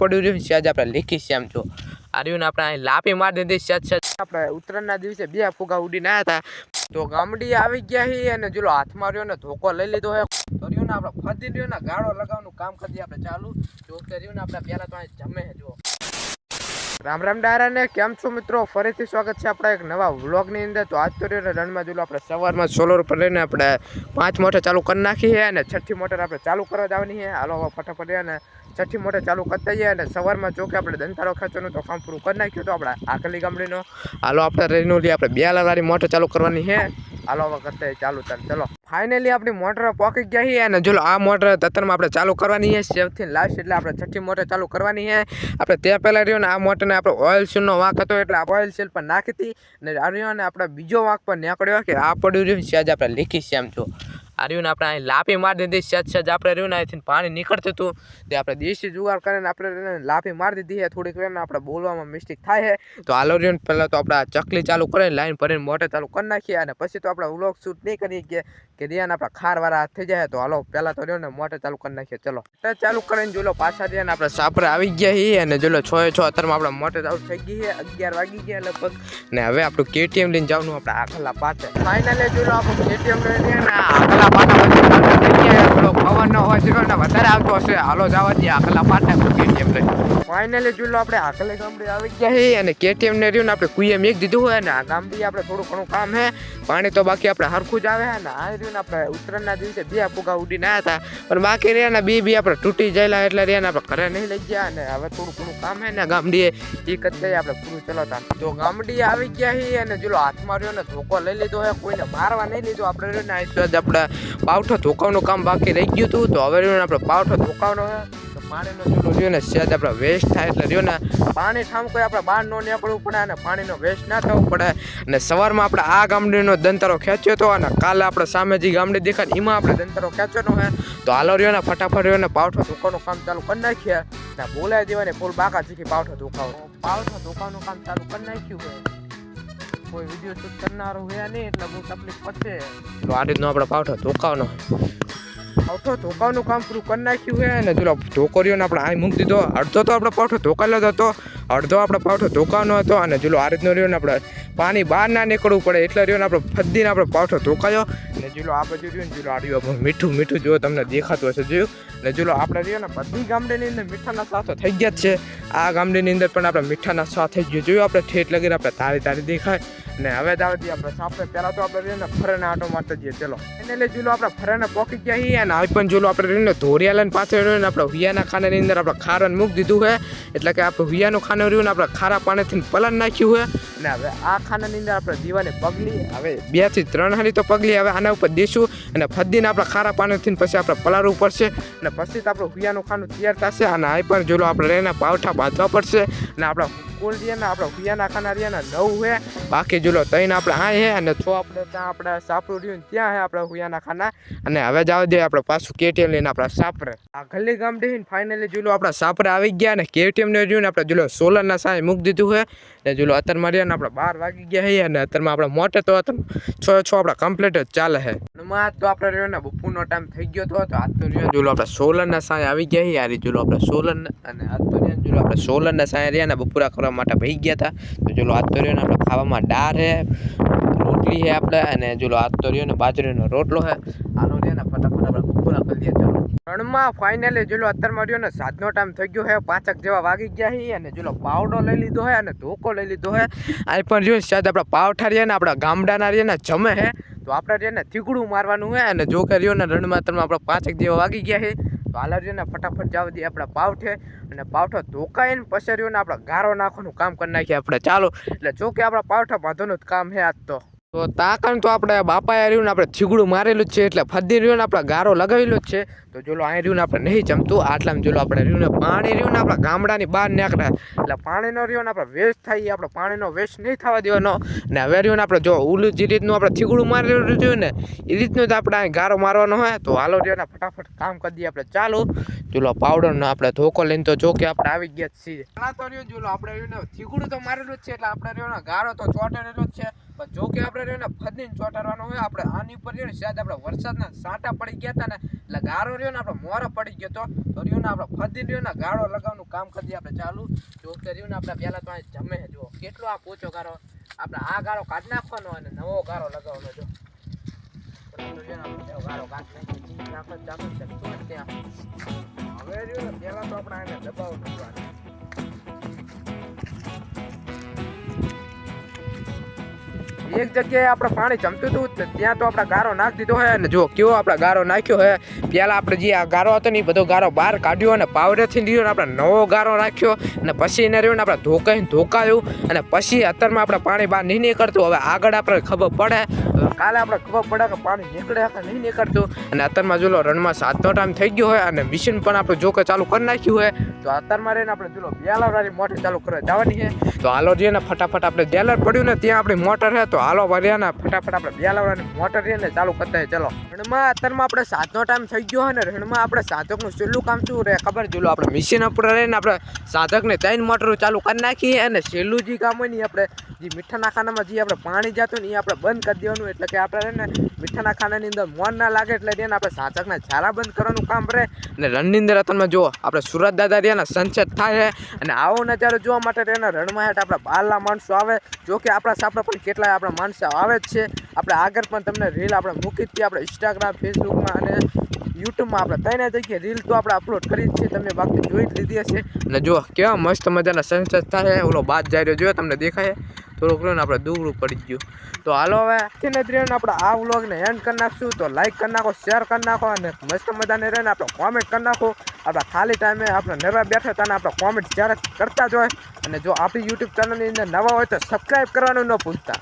પડ્યું રહ્યું છે આજે આપણે લીખી છે આમ જો. આ રહ્યું ને આપણે અહીં લાપી મારી દીધી છે છે આપણે ઉત્તરાયણના દિવસે બે ફુગા ઉડીને આવ્યા હતા. તો ગામડી આવી ગયા છે અને જેલો હાથમાં રહ્યો ને ધોકો લઈ લીધો હે તો રહ્યું ને આપણે ફરી રહ્યો ને ગાળો લગાવવાનું કામ કરી આપણે ચાલુ. જો કે રહ્યું ને આપણે પહેલા તો અહીં જમે જો. રામ રામ ડાયરા ને કેમ છો મિત્રો? ફરીથી સ્વાગત છે આપણા એક નવા વ્લોગની અંદર. તો આજ તો ને રણમાં જોલો આપણે સવારમાં સોલર ઉપર લઈને આપણે પાંચ મોટર ચાલુ કરી નાખી છે અને છઠ્ઠી મોટર આપણે ચાલુ કરવા જવાની છે. હાલો ફટાફટ રહ્યા ને છઠ્ઠી મોટર ચાલુ કરતા જઈએ અને સવારમાં જો કે આપણે દંતારો ખેંચવાનું તો કામ પૂરું કરી નાખ્યું તો આપણે આખલી ગામડીનો. હાલો, આપણે રેનોલી આપણે બે વાળી મોટર ચાલુ કરવાની છે. હાલો, હવે કરતા ચાલુ ચાલ ચલો. ફાઇનલી આપણી મોટર પોકી ગયા છે અને જો આ મોટર તત્તરમાં આપણે ચાલુ કરવાની છે. સેવથી લાસ્ટ એટલે આપણે છઠ્ઠી મોટર ચાલુ કરવાની છે. આપણે તે પહેલાં રહ્યો ને આ મોટરને આપણે ઓઇલ સીલનો વાંક હતો એટલે ઓઇલ સીલ પર નાખી હતી. અને આ રહ્યો ને આપણે બીજો વાંક પર નીકળ્યો કે આ પડ્યું રહ્યું છે આજે આપણે લીખી છે આમ જો. આ રહ્યું ને આપણે અહીં લાપી મારી દીધી સજ સજ આપણે રહ્યું ને અહીંથી પાણી નીકળતું હતું. તે આપણે દેશી જુગાડ કરીને આપણે લાફી મારી દીધી છે. થોડીક વાર ને આપણે બોલવામાં મિસ્ટેક થાય છે. તો હાલો રહ્યું પહેલાં તો આપણે ચકલી ચાલુ કરીને લાઈન ભરીને મોટર ચાલુ કરી નાખીએ અને પછી તો આપણે વ્લોગ શૂટ નહીં કરીએ કે કે રિયાને આપણા ખારવાળા હાથ થઈ જાય. તો હાલો, પહેલાં તો રહ્યો ને મોટર ચાલુ કરી નાખીએ. ચલો. ચાલુ કરીને જોલો પાછા રહ્યા આપણે સાપરે આવી ગયા છીએ અને જોલો છ છ અત્યારમાં આપણે મોટર ચાલુ થઈ ગઈ છે. અગિયાર વાગી ગયા લગભગ. ને હવે આપણું કેટીએમ લઈને જવાનું આપણે આખલા પાછળ ફાઇનલી જોલો આપણું કેટીએમ લઈને ને આખલા પાટા ગયા પવન નો હોય વધારે આવતો હશે. હાલો જવા દે આખલા પાટા કેટીએમ લઈને ફાઇનલી જોલો આપણે આકલે ગામડે આવી ગયા છે અને કેટીએમ ને રહ્યું આપણે કુઈએ મેક દીધું હોય ને આ ગામડી આપણે થોડું ઘણું કામ છે પાણી તો બાકી આપણે હરખું જ આવે છે ને આ રહ્યું ને આપણે ઉત્તરાયણના દિવસે બે ફુગા ઉડીને આવ્યા હતા. પણ બાકી રહ્યા ને બી બી આપણે તૂટી ગયેલા એટલે રહ્યા ને આપણે ઘરે નહીં લઈ ગયા અને હવે થોડું ઘણું કામ છે ને ગામડીએ એ કઈ આપણે પૂરું ચલાવતા. તો ગામડી આવી ગયા છે અને જો હાથમાં રહ્યો ને ધોકો લઈ લીધો હોય કોઈને મારવા નહીં લીધો આપણે રહ્યો ને આપણે પાવઠો ધોકાવનું કામ બાકી રહી ગયું હતું. તો હવે રહ્યું આપણે પાવઠો ધોકાવનો પાણીનો ચૂલો રહ્યો ને સહેજ આપણે વેસ્ટ થાય એટલે રહ્યો ને પાણી સામ કોઈ આપણે બહાર ન નીકળવું પડે અને પાણીનો વેસ્ટ ના થવું પડે. અને સવારમાં આપણે આ ગામડીનો દંતારો ખેંચ્યો હતો અને કાલે આપણે સામે જે ગામડી દેખાય એમાં આપણે દંતારો ખેંચવાનો હોય તો હાલો રહ્યો ને, ફટાફટ રહ્યો ને, પાવઠો ધોકાનું કામ ચાલુ કરી નાખીએ. ને બોલાય દેવાને ફૂલ બાકા શીખી પાવઠો ધોકાવો પાવઠો દુકાનનું કામ ચાલુ કરી નાખ્યું હોય કોઈ વીડિયો શૂટ કરનારો હોય નહીં, એટલે બહુ તકલીફ પડશે. તો આ રીતનો આપણે પાવઠો ધોકાવનો. પાવઠો ધોકાનું કામ પૂરું કરી નાખ્યું છે અને પેલો ધોકરીઓને આપણે આ મૂકી દીધો. અડધો તો આપણે પાવઠો ધોકાયેલો જ હતો, અડધો આપણે પાવઠો ધોકાનો હતો અને જો આ રીતનો રહ્યો ને આપણે પાણી બહાર ના નીકળવું પડે, એટલે રહ્યો ને આપણે ફદ્દીને આપણે પાવઠો ધોકાયો અને જો આ બાજુ રહ્યું ને જો આ રહ્યો મીઠું મીઠું જો તમને દેખાતું હશે, જોયું? અને જો આપણે રહ્યો ને બધી ગામડીની અંદર મીઠાના સ્વાદ તો થઈ ગયા જ છે. આ ગામડીની અંદર પણ આપણે મીઠાના સ્વાદ થઈ ગયો. જોયું, આપણે ઠેઠ લગીને આપણે તારી તારી દેખાય. ને હવે જ આપણે સાપરે પહેલાં તો આપણે રહ્યો ને ફરેને આટો મારતા જઈએ. ચલો. એને લઈ જુલો આપણે ફરેને પોકી ગયા છીએ અને આવી પણ જુલો આપણે રહીને ધોરિયા લઈને પાછળ રહ્યું ને આપણે હુયાના ખાનાની અંદર આપણે ખારાને મૂકી દીધું છે. એટલે કે આપણે હુયાનું ખાનું રહ્યું ને આપણે ખારા પાણીથી પલન નાખ્યું છે. ને હવે આ ખાનાની અંદર આપણે દીવાને પગલી, હવે બેથી ત્રણ હાલી તો પગલી હવે આના ઉપર દેશું અને ફદ્દીને આપણે ખારા પાણીથી પછી આપણે પલાળવું પડશે. અને પછી તો આપણે હુયાનું ખાનું તૈયાર થશે અને આ પણ જુલો આપણે રહીને પાવઠા બાંધવા પડશે. અને આપણે કુલ રહ્યા ને આપણે હુયાના ખાના રહ્યા ને નવ હે. બાકી જુલો, ત્રણ આપણે આ હે અને છ આપણે ત્યાં આપણે સાપરું રહ્યું ને ત્યાં હે આપણે હુયાના ખાના અને હવે જાવ દે આપણે પાછું કેટીએમ લઈને આપણા સાપરે. આ ગલી ગામ ડે ફાઇનલી જોલો આપણા સાપરે આવી ગયા અને કેટીએમ ને રહ્યું ને આપણે જોલો સોલરના સાય મૂકી દીધું હે. ને જુલો અત્યારમાં રહ્યા ને આપણે બાર વાગી ગયા હે અને અત્યારમાં આપણે મોટે તો અત્યારે છ છ આપણે કમ્પ્લીટ જ ચાલે હે. માં તો આપણે રહ્યો ને બપોરનો ટાઈમ થઈ ગયો હતો તો આજ તો રહ્યો જોલો આપણે સોલરના સાય આવી ગયા હે યાર જોલો આપણે સોલર અને આજ તો રહ્યા જોલો આપણે સોલરના સાય રહ્યા ને બપોરા કરવા માટે ભાઈ ગયા હતા. તો જોલો આજ તો રહ્યો ને આપણે ખાવામાં ડાર હે રોટલી હે આપણે અને જોલો આજ તો રહ્યો ને બાજરીનો રોટલો હે આનો રહ્યા ને ફટાફટ આપણે બપોરા કરી દઈએ ચાલો. રણમાં ફાઇનલી જોલો અત્યારમાં રહ્યો ને સાંજનો ટાઈમ થઈ ગયો હે પાંચક જેવા વાગી ગયા હી અને જોલો પાવડો લઈ લીધો હે અને ધોકો લઈ લીધો હે આ પણ રહ્યો શાયદ આપણા પાવઠા રહ્યા ને આપણા ગામડાના રહ્યા ને જમે હે તો આપણે છે ને થીગડું મારવાનું હે અને જો કે રહ્યો રણમાં અત્યારમાં આપણે પાંચેક જેવા વાગી ગયા હે તો હાલ છે ને ફટાફટ જવા દઈએ આપણા પાવઠે અને પાવઠો ધોકાઈને રહ્યો આપણે ગારો નાખવાનું કામ કરી નાખીએ આપણે. ચાલો, એટલે જો કે આપણા પાવઠા બાંધોનું જ કામ છે આજ તો. તો તાકણ તો આપણે બાપાએ રહ્યું ને આપણે થીગડું મારેલું જ છે એટલે ફદી રહ્યું ને આપણે ગારો લગાવેલો જ છે. તો જોલો અહીં રહ્યું ને આપણે નહીં જમતું. આટલામાં જોલો આપણે રહ્યું ને પાણી રહ્યું ને આપણા ગામડાની બહાર નીકળ્યા. એટલે પાણીનો રહ્યો ને આપણે વેસ્ટ થાય આપણે પાણીનો વેસ્ટ નહીં થવા દેવાનો. ને હવે રહ્યું ને આપણે જો ઉલું જે રીતનું આપણે થીગડું મારેલું રહ્યું ને, એ રીતનું જ આપણે અહીં ગારો મારવાનો હોય. તો હાલો રહ્યો ને ફટાફટ કામ કરી દઈએ આપણે. ચાલુ. જોલો પાવડરનો આપણે ધોકો લઈને તો જો કે આપણે આવી ગયા છીએ. તો રહ્યું જોલો આપણે રહ્યું ને થીગડું તો મારેલું જ છે. એટલે આપણે રહ્યો ને ગારો તો ચોટેલો જ છે. પણ જો કે આપણે આપણે રહ્યો ને ફદીને ચોટાડવાનો હોય, આપણે આની ઉપર રહ્યો ને સાહેબ આપણે વરસાદના સાંટા પડી ગયા હતા ને, એટલે ગારો રહ્યો ને, આપણે મોરો પડી ગયો તો રહ્યો ને, આપણે ફદીને રહ્યો ને, ગાળો લગાવવાનું કામ કરી આપણે ચાલુ. જો કે રહ્યું ને, આપણે પહેલાં તો અહીં જમે. જો કેટલો આ પોચો ગારો આપણે આ ગાળો કાઢી નાખવાનો અને નવો ગારો લગાવવાનો જો. ગારો કાઢી ત્યાં. હવે રહ્યો ને, પહેલાં તો આપણે આને દબાવવાનું એક જગ્યાએ આપણે પાણી જમતું હતું ત્યાં તો આપણે ગારો નાખી દીધો હોય અને જો કેવો આપણે ગારો નાખ્યો હે. પહેલાં આપણે જે આ ગારો હતો ને એ બધો ગારો બહાર કાઢ્યો અને પાવડેથી લીધો આપણે નવો ગારો નાખ્યો અને પછી એને રહ્યો ને આપણે ધોકાઈને ધોકાયું અને પછી અત્યારમાં આપણે પાણી બહાર નહીં નીકળતું. હવે આગળ આપણે ખબર પડે. કાલે આપણે ખબર પડે કે પાણી નીકળે કે નહીં નીકળતું. અને અત્યારમાં જોલો રણમાં સાતનો ટાઈમ થઈ ગયો હોય અને મિશન પણ આપણે જોકે ચાલુ કરી નાખ્યું હોય, તો અત્યારમાં રહીને આપણે જો બેલાવાળી મોટર ચાલુ કરવા જવાની છે. તો હાલો જઈએ ને ફટાફટ આપણે બેલર પડ્યું ને ત્યાં આપણી મોટર છે, તો હાલો ભર્યા ને ફટાફટ આપણે બેલાવાળાની મોટર રહીએ ને ચાલુ કરતા ચલો. રણમાં અત્યારમાં આપણે સાતનો ટાઈમ થઈ ગયો હોય ને, રણમાં આપણે સાધકનું છેલ્લું કામ શું રહે ખબર? જોલો, આપણે મશીન ઉપર રહીને આપણે સાધકને ત્રણ મોટરો ચાલુ કરી નાખીએ અને છેલ્લું જે કામ હોય ને આપણે જે મીઠાના ખાનામાં જે આપણે પાણી જતું ને એ આપણે બંધ કરી દેવાનું. એટલે કે આપણે ને મીઠાના ખાનાની અંદર મોન ના લાગે એટલે એને આપણે સાધકના ઝારા બંધ કરવાનું કામ રહે. અને રણની અંદર અત્યારમાં જુઓ, આપણે સુરત દાદા રહ્યા સનસેટ થાય અને આવો નજારો જોવા માટે રણમાં હેઠ આપણા બહારના માણસો આવે. જો કે આપણા સાપડા પણ કેટલાય આપણા માણસો આવે જ છે. આપણે આગળ પણ તમને રીલ આપણે મૂકી જ છીએ આપણે ઇન્સ્ટાગ્રામ ફેસબુકમાં અને યુટ્યુબમાં આપણે ત્રણે જગ્યાએ રીલ તો આપણે અપલોડ કરી જ છે તમે બાકી જોઈ જ લીધી હશે. અને જો કેવા મસ્ત મજાના સનસેટ થાય ઓલો બાદ જાય રહ્યો, જોયો તમને દેખાય? થોડુંક રહ્યું આપણે દૂર પડી ગયું. તો હાલો હવે આથી જ રહીને આપણે આ વ્લોગને એન્ડ કરી નાખશું. તો લાઇક કરી નાખો શેર કરી નાખો અને મસ્ત મજાને રહીને આપણે કોમેન્ટ કરી નાખો. આપણા ખાલી ટાઈમે આપણે નવા બેઠા હતા આપણે કોમેન્ટ જ્યારે કરતા જ હોય. અને જો આપણી યુટ્યુબ ચેનલની અંદર નવા હોય તો સબસ્ક્રાઈબ કરવાનું ન ભૂલતા.